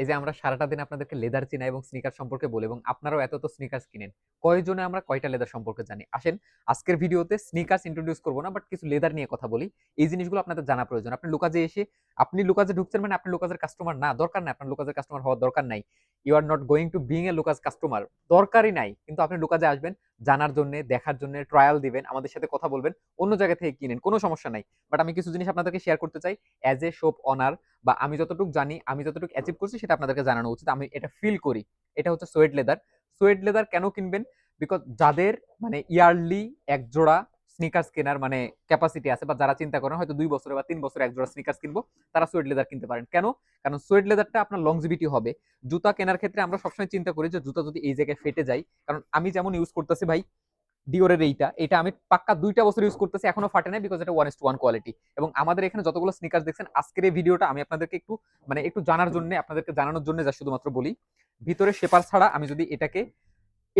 এই যে আমরা সারাটা দিন আপনাদেরকে লেদার চিনা এবং স্নিকার সম্পর্কে বলি এবং আপনারাও এত তো স্নিকার্স কিনেন, কয়জনে আমরা কয়টা লেদার সম্পর্কে জানি? আসেন, আজকের ভিডিওতে স্নিকার্স ইন্ট্রোডিউস করব না বাট কিছু লেদার নিয়ে কথা বলি। এই জিনিসগুলো আপনাদের জানা প্রয়োজন। আপনি লুকাজে এসে, আপনি লুকাজে ঢুকছেন মানে আপনি লুকাজের কাস্টমার না, দরকার নাই, আপনার লুকাজের কাস্টমার হওয়ার দরকার নাই। You are not going to being a looks customer দরকারই নাই। কিন্তু আপনি লুকাজে আসবেন জানার জন্য, দেখার জন্য ট্রায়াল দিবেন, আমাদের সাথে কথা বলবেন, অন্য জায়গা থেকে কিনেন, কোনো সমস্যা নাই। বাট আমি কিছু জিনিস আপনাদেরকে শেয়ার করতে চাই অ্যাজ এ শোপ অনার বা আমি যতটুকু জানি, আমি যতটুকু অ্যাচিভ করছি, সেটা আপনাদেরকে জানানো উচিত। আমি এটা ফিল করি। এটা হচ্ছে সোয়েট লেদার সোয়েট লেদার কেন কিনবেন? বিকজ যাদের মানে ইয়ারলি এক জোড়া স্নিকার্স কেনার মানে ক্যাপাসিটি আছে, বা যারা চিন্তা করেন হয়তো দুই বছরে বা তিন বছরে এক জোড়া স্নিকার্স কিনবো, তারা সোয়েট লেদার কিনতে পারেন। কেন? কারণ সোয়েট লেদারটা আপনার লংজিভিটি হবে। জুতা কেনার ক্ষেত্রে আমরা সবসময় চিন্তা করি যে জুতা যদি এই জায়গায় ফেটে যায়, কারণ আমি যেমন ইউজ করতেছি ভাই ডিওরের এইটা, এটা আমি পাক্কা দুইটা বছর ইউজ করতেছি, এখনও ফাটে না বিকজ এটা one is to one quality এবং আমাদের এখানে যতগুলো স্নিকার্স দেখছেন, আজকের এই ভিডিওটা আমি আপনাদেরকে একটু মানে একটু জানার জন্য, আপনাদেরকে জানানোর জন্য যা শুধুমাত্র বলি। ভিতরে শেপার ছাড়া আমি যদি এটাকে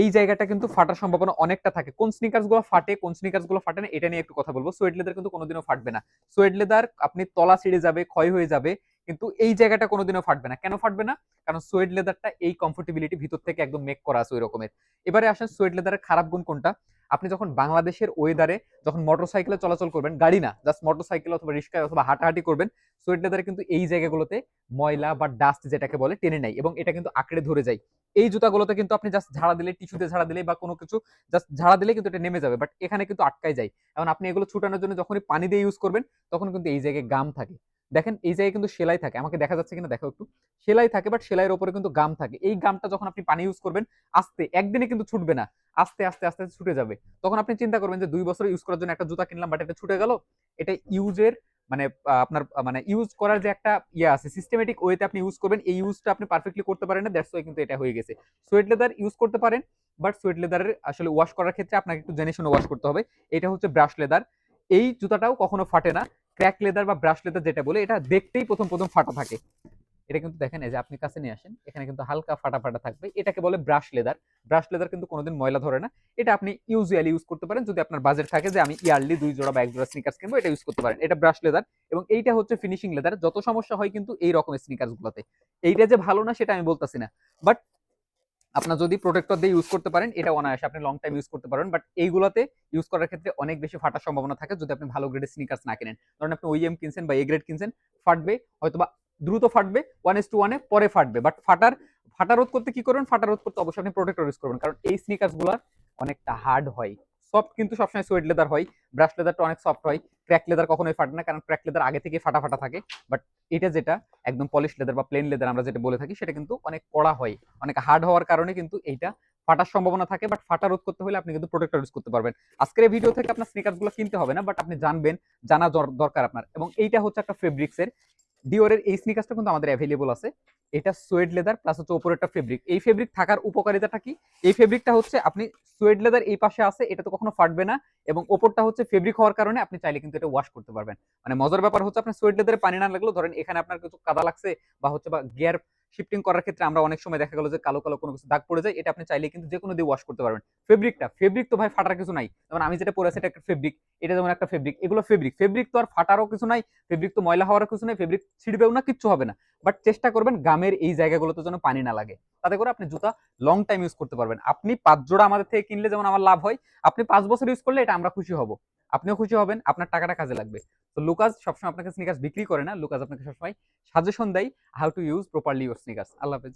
এই জায়গাটা কিন্তু ফাটার সম্ভাবনা অনেকটা থাকে। কোন স্নিকার্সগুলো ফাটে, কোন স্নিকার্সগুলো ফাটে না, এটা নিয়ে একটু কথা বলব। সোয়েট লেদার কিন্তু কোনোদিনও ফাটবে না। সোয়েট লেদার আপনি তলা ছিঁড়ে যাবে, ক্ষয় হয়ে যাবে, কিন্তু এই জায়গাটা কোনোদিনও ফাটবে না। কেন ফাটবে না? কারণ সোয়েট লেদারটা এই কমফোর্টেবিলিটি ভিতর থেকে একদম মেক করা আছে ওই রকমের এবারে আসেন সোয়েট লেদারের খারাপ গুণ কোনটা? আপনি যখন বাংলাদেশের ওয়েদারে যখন মোটরসাইকেলে চলাচল করবেন, গাড়ি না জাস্ট মোটরসাইকেল অথবা রিক্সায় অথবা হাঁটাহাঁটি করবেন সোয়েট লেদারে কিন্তু এই জায়গাগুলোতে ময়লা বা ডাস্ট যেটাকে বলে টেনে নেয় এবং এটা কিন্তু আঁকড়ে ধরে যায়। এই জুতাগুলোতে কিন্তু আপনি জাস্ট ঝাড়া দিলে টিস্যুতে ঝাড়া দিলে বা কোনো কিছু জাস্ট ঝাড়া দিলে কিন্তু এটা নেমে যাবে। বাট এখানে কিন্তু আটকায় যায়। এখন আপনি এগুলো ছুটানোর জন্য যখনই পানি দিয়ে ইউজ করবেন, তখন কিন্তু এই জায়গায় গাম থাকে। দেখেন, এই জায়গায় কিন্তু সেলাই থাকে। আমাকে দেখা যাচ্ছে কিনা দেখো একটু। সেলাই থাকে বাট সেলাইয়ের উপরে কিন্তু গাম থাকে। এই গামটা যখন আপনি পানি ইউজ করবেন, আস্তে, একদিনে কিন্তু ছুটবে না। আস্তে আস্তে আস্তে আস্তে ছুটে যাবে। তখন আপনি চিন্তা করবেন যে, দুই বছর ইউজ করার জন্য একটা জুতা কিনলাম বাট এটা ছুটে গেল। এটা ইউজের মানে আপনার মানে ইউজ করার যে একটা ইয়ে আছে সিস্টেমেটিক ওয়েতে আপনি ইউজ করবেন, এই ইউজটা আপনি পারফেক্টলি করতে পারেন না দ্যাটস ওয়াই কিন্তু এটা হয়ে গেছে। সোয়েট লেদার ইউজ করতে পারেন বাট সোয়েট লেদারের আসলে ওয়াশ করার ক্ষেত্রে আপনাকে একটু জেনে শুনে ওয়াশ করতে হবে। এটা হচ্ছে ব্রাশ লেদার এই জুতাটাও কখনো ফাটে না। ক্র্যাক লেদার বা ব্রাশ লেদার যেটা বলে, এটা দেখতেই প্রথম প্রথম ফাটা থাকে। এটা কিন্তু দেখেন যে আপনি কাছে নিয়ে আসেন, এখানে কিন্তু হালকা ফাটা ফাটা থাকবে। এটাকে বলে ব্রাশ লেদার। ব্রাশ লেদার কিন্তু কোনোদিন ময়লা ধরে না। এটা আপনি ইউজুয়ালি ইউজ করতে পারেন। যদি আপনার বাজেট থাকে যে আমি ইয়ারলি দুই জোড়া বা এক জোড়া স্নিকার্স কিনবো, এটা ইউজ করতে পারেন। এটা ব্রাশ লেদার এবং এইটা হচ্ছে ফিনিশিং লেদার। যত সমস্যা হয় কিন্তু এই রকমের স্নিকার্স গুলোতে। এইটা যে ভালো না, সেটা আমি বলতাছি না। বাট আপনার যদি প্রোটেক্টর দিয়ে ইউজ করতে পারেন, এটা অনায়াসে আপনি লং টাইম ইউজ করতে পারেন বাট এইগুলোতে ইউজ করার ক্ষেত্রে অনেক বেশি ফাটার সম্ভাবনা থাকে যদি আপনি ভালো গ্রেডের স্নিকার্স না কেনেন। ধরেন আপনি ওইএম কিনছেন বা এ গ্রেড কিনছেন, ফাটবে, হয়তোবা দ্রুত ফাটবে ওয়ান এস টু ওয়ানে পরে ফাটবে। বাট ফাটার, ফাটা রোধ করতে কি করবেন? ফাটা রোধ করতে অবশ্যই আপনি প্রোটেক্টর ইউজ করবেন। কারণ এই স্নিকার্সগুলো অনেকটা হার্ড হয়। সফট কিন্তু সবসময় সোয়েট লেদার হয়। ব্রাশ লেদারটা অনেক সফট হয়। ক্র্যাক লেদার কখনোই ফাটে না, কারণ ক্র্যাক লেদার আগে থেকে ফাটা ফাটা থাকে। বাট এটা যেটা একদম পলিশ লেদার বা প্লেন লেদার আমরা যেটা বলে থাকি, সেটা কিন্তু অনেক কড়া হয়। অনেক হার্ড হওয়ার কারণে কিন্তু এইটা ফাটার সম্ভাবনা থাকে। বাট ফাটা রোধ করতে হলে আপনি কিন্তু প্রোটেক্টর ইউজ করতে পারবেন। আজকের এই ভিডিও থেকে আপনার স্নিকার্সগুলো কিনতে হবে না বাট আপনি জানবেন, জানা দরকার আপনার। এবং এইটা হচ্ছে একটা ফেব্রিক্স এর ডিওরের এই স্নিকার্সটা কিন্তু আমাদের অ্যাভেলেবল আছে। এটা সোয়েড লেদার প্লাস হচ্ছে উপরে একটা ফেব্রিক এই ফেব্রিক থাকার উপকারিতাটা কি? এই ফেব্রিকটা হচ্ছে আপনি সোয়েড লেদার এই পাশে আছে, এটা তো কখনো ফাটবে না এবং ওপরটা হচ্ছে ফেব্রিক হওয়ার কারণে আপনি চাইলে কিন্তু এটা ওয়াশ করতে পারবেন। মানে মজার ব্যাপার হচ্ছে আপনার সোয়েড লেদারে পানি না লাগল ধরেন এখানে আপনার কিছু কাদা লাগছে বা হচ্ছে বা গিয়ার শিফটিং করার ক্ষেত্রে আমরা অনেক সময় দেখা গেল যে কালো কালো কোনো কিছু দাগ পড়ে যায়, এটা আপনি চাইলে কিন্তু যে কোনো দিয়ে ওয়াশ করতে পারবেন। ফেব্রিকটা ফেব্রিক তো ভাই ফাটার কিছু নাই। যেমন আমি যেটা পরে আছি, এটা একটা ফেব্রিক এটা যেমন একটা ফেব্রিক এগুলো ফেব্রিক ফেব্রিক তো আর ফাটারও কিছু নাই ফেব্রিক তো ময়লা হওয়ারও কিছু নাই ফেব্রিক ছিড়বেও না, কিচ্ছু হবে না। বাট চেষ্টা করবেন গামের এই জায়গাগুলোতে যেন পানি না লাগে। তাতে করে আপনি জুতা লং টাইম ইউজ করতে পারবেন। আপনি পাঁচ জোড়া আমাদের থেকে কিনলে যেমন আমার লাভ হয়, আপনি পাঁচ বছর ইউজ করলে এটা আমরা খুশি হব। আপনিও খুশি হবেন, আপনার টাকাটা কাজে লাগবে। তো লুকাস সবসময় আপনাকে স্নিকার্স বিক্রি করে না, লুকাস আপনাকে সবসময় সাজেশন দেয় how to use properly your sneakers আল্লাহ হাফেজ।